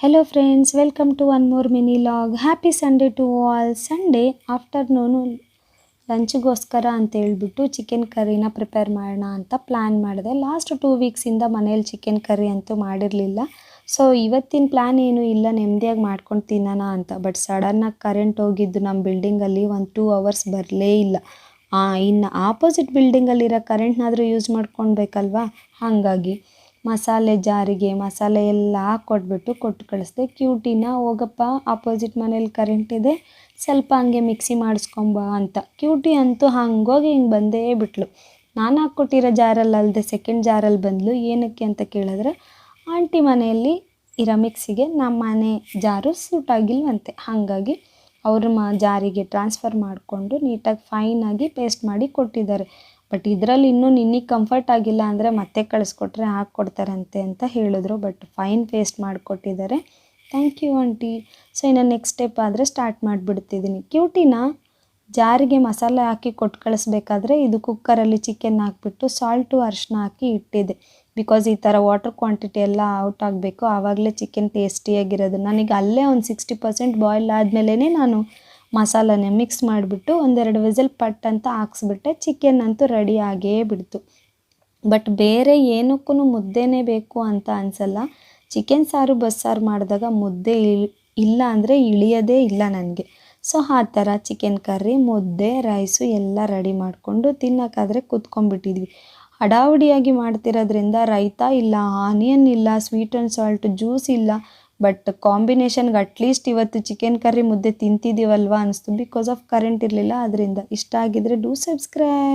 Hello friends welcome to one more mini vlog happy Sunday to all Sunday afternoon ಲಂಚ್ಗೋಸ್ಕರ ಅಂತ ಹೇಳ್ಬಿಟ್ಟು chicken ಕರಿನ prepare ಮಾಡೋಣ ಅಂತ plan ಮಾಡಿದೆ. ಲಾಸ್ಟ್ ಟೂ ವೀಕ್ಸಿಂದ ಮನೇಲಿ ಚಿಕನ್ ಕರಿ ಅಂತೂ ಮಾಡಿರಲಿಲ್ಲ. ಸೊ ಇವತ್ತಿನ ಪ್ಲ್ಯಾನ್ ಏನು ಇಲ್ಲ, ನೆಮ್ಮದಿಯಾಗಿ ಮಾಡ್ಕೊಂಡು ತಿನ್ನೋಣ ಅಂತ. ಬಟ್ ಸಡನ್ನಾಗಿ ಕರೆಂಟ್ ಹೋಗಿದ್ದು ನಮ್ಮ ಬಿಲ್ಡಿಂಗಲ್ಲಿ ಒಂದು ಟೂ ಅವರ್ಸ್ ಬರಲೇ ಇಲ್ಲ. ಇನ್ನು ಆಪೋಸಿಟ್ ಬಿಲ್ಡಿಂಗಲ್ಲಿರೋ ಕರೆಂಟ್ನಾದರೂ ಯೂಸ್ ಮಾಡ್ಕೊಳ್ಬೇಕಲ್ವಾ ಹಾಗಾಗಿ. ಮಸಾಲೆ ಜಾರಿಗೆ ಮಸಾಲೆ ಎಲ್ಲ ಹಾಕ್ಕೊಟ್ಬಿಟ್ಟು ಕೊಟ್ಟು ಕಳಿಸ್ದೆ. ಕ್ಯೂಟಿನ, ಹೋಗಪ್ಪ ಆಪೋಸಿಟ್ ಮನೇಲಿ ಕರೆಂಟ್ ಇದೆ, ಸ್ವಲ್ಪ ಹಂಗೆ ಮಿಕ್ಸಿ ಮಾಡಿಸ್ಕೊಂಬ ಅಂತ. ಕ್ಯೂಟಿ ಅಂತೂ ಹಂಗೋಗಿ ಹಿಂಗೆ ಬಂದೇ ಬಿಟ್ಲು. ನಾನು ಹಾಕ್ಕೊಟ್ಟಿರೋ ಜಾರಲ್ಲಿ ಅಲ್ಲದೆ ಸೆಕೆಂಡ್ ಜಾರಲ್ಲಿ ಬಂದಳು ಏನಕ್ಕೆ ಅಂತ ಕೇಳಿದ್ರೆ, ಆಂಟಿ ಮನೆಯಲ್ಲಿ ಇರೋ ಮಿಕ್ಸಿಗೆ ನಮ್ಮ ಮನೆ ಜಾರು ಸೂಟ್ ಆಗಿಲ್ವಂತೆ. ಹಾಗಾಗಿ ಅವ್ರ ಮ ಜಾರಿಗೆ ಟ್ರಾನ್ಸ್ಫರ್ ಮಾಡಿಕೊಂಡು ನೀಟಾಗಿ ಫೈನಾಗಿ ಪೇಸ್ಟ್ ಮಾಡಿ ಕೊಟ್ಟಿದ್ದಾರೆ. ಬಟ್ ಇದರಲ್ಲಿ ಇನ್ನೂ ನಿನ್ನಿಗೆ ಕಂಫರ್ಟ್ ಆಗಿಲ್ಲ ಅಂದರೆ ಮತ್ತೆ ಕಳಿಸ್ಕೊಟ್ರೆ ಹಾಕ್ಕೊಡ್ತಾರಂತೆ ಅಂತ ಹೇಳಿದ್ರು. ಬಟ್ ಫೈನ್ ಪೇಸ್ಟ್ ಮಾಡಿಕೊಟ್ಟಿದ್ದಾರೆ. ಥ್ಯಾಂಕ್ ಯು ಆಂಟಿ ಸೊ ಇನ್ನು ನೆಕ್ಸ್ಟ್ ಸ್ಟೆಪ್ ಆದರೆ ಸ್ಟಾರ್ಟ್ ಮಾಡಿಬಿಡ್ತಿದ್ದೀನಿ ಕ್ಯೂಟಿನ ಜಾರಿಗೆ ಮಸಾಲೆ ಹಾಕಿ ಕೊಟ್ಟು ಕಳಿಸ್ಬೇಕಾದ್ರೆ ಇದು ಕುಕ್ಕರಲ್ಲಿ ಚಿಕನ್ ಹಾಕ್ಬಿಟ್ಟು ಸಾಲ್ಟು ಅರಿಶಿನ ಹಾಕಿ ಇಟ್ಟಿದ್ದೆ ಬಿಕಾಸ್ ಈ ಥರ ವಾಟರ್ ಕ್ವಾಂಟಿಟಿ ಎಲ್ಲ ಔಟ್ ಆಗಬೇಕು. ಆವಾಗಲೇ ಚಿಕನ್ ಟೇಸ್ಟಿಯಾಗಿರೋದು ನನಗೆ ಅಲ್ಲೇ ಒಂದು ಸಿಕ್ಸ್ಟಿ ಪರ್ಸೆಂಟ್ ಬಾಯ್ಲ್ ಆದಮೇಲೆ ನಾನು ಮಸಾಲನೇ ಮಿಕ್ಸ್ ಮಾಡಿಬಿಟ್ಟು ಒಂದೆರಡು ವಿಸಲ್ ಪಟ್ ಅಂತ ಹಾಕ್ಸ್ಬಿಟ್ಟೆ. ಚಿಕನ್ ಅಂತೂ ರೆಡಿ ಬಿಡ್ತು. ಬಟ್ ಬೇರೆ ಏನಕ್ಕೂ ಮುದ್ದೆನೇ ಬೇಕು ಅಂತ ಅನಿಸಲ್ಲ. ಚಿಕನ್ ಸಾರು ಬಸ್ಸಾರು ಮಾಡಿದಾಗ ಮುದ್ದೆ ಇಲ್ಲ ಅಂದರೆ ಇಳಿಯೋದೇ ಇಲ್ಲ ನನಗೆ. ಸೊ ಆ ಥರ ಚಿಕನ್ ಕರ್ರಿ ಮುದ್ದೆ ರೈಸು ಎಲ್ಲ ರೆಡಿ ಮಾಡಿಕೊಂಡು ತಿನ್ನೋಕ್ಕಾದ್ರೆ ಕೂತ್ಕೊಂಡ್ಬಿಟ್ಟಿದ್ವಿ. ಹಡಾವಡಿಯಾಗಿ ಮಾಡ್ತಿರೋದ್ರಿಂದ ರೈತ ಇಲ್ಲ ಆನಿಯನ್ ಇಲ್ಲ ಸ್ವೀಟ್ ಆ್ಯಂಡ್ ಸಾಲ್ಟ್ ಜ್ಯೂಸ್ ಇಲ್ಲ ಬಟ್ ಕಾಂಬಿನೇಷನ್ಗೆ ಅಟ್ಲೀಸ್ಟ್ ಇವತ್ತು ಚಿಕನ್ ಕರ್ರಿ ಮುದ್ದೆ ತಿಂತಿದ್ದೀವಲ್ವಾ ಅನಿಸ್ತು ಬಿಕಾಸ್ ಆಫ್ ಕರೆಂಟ್ ಇರಲಿಲ್ಲ, ಅದರಿಂದ ಇಷ್ಟ ಆಗಿದ್ರೆ ಡೂ ಸಬ್ಸ್ಕ್ರೈಬ್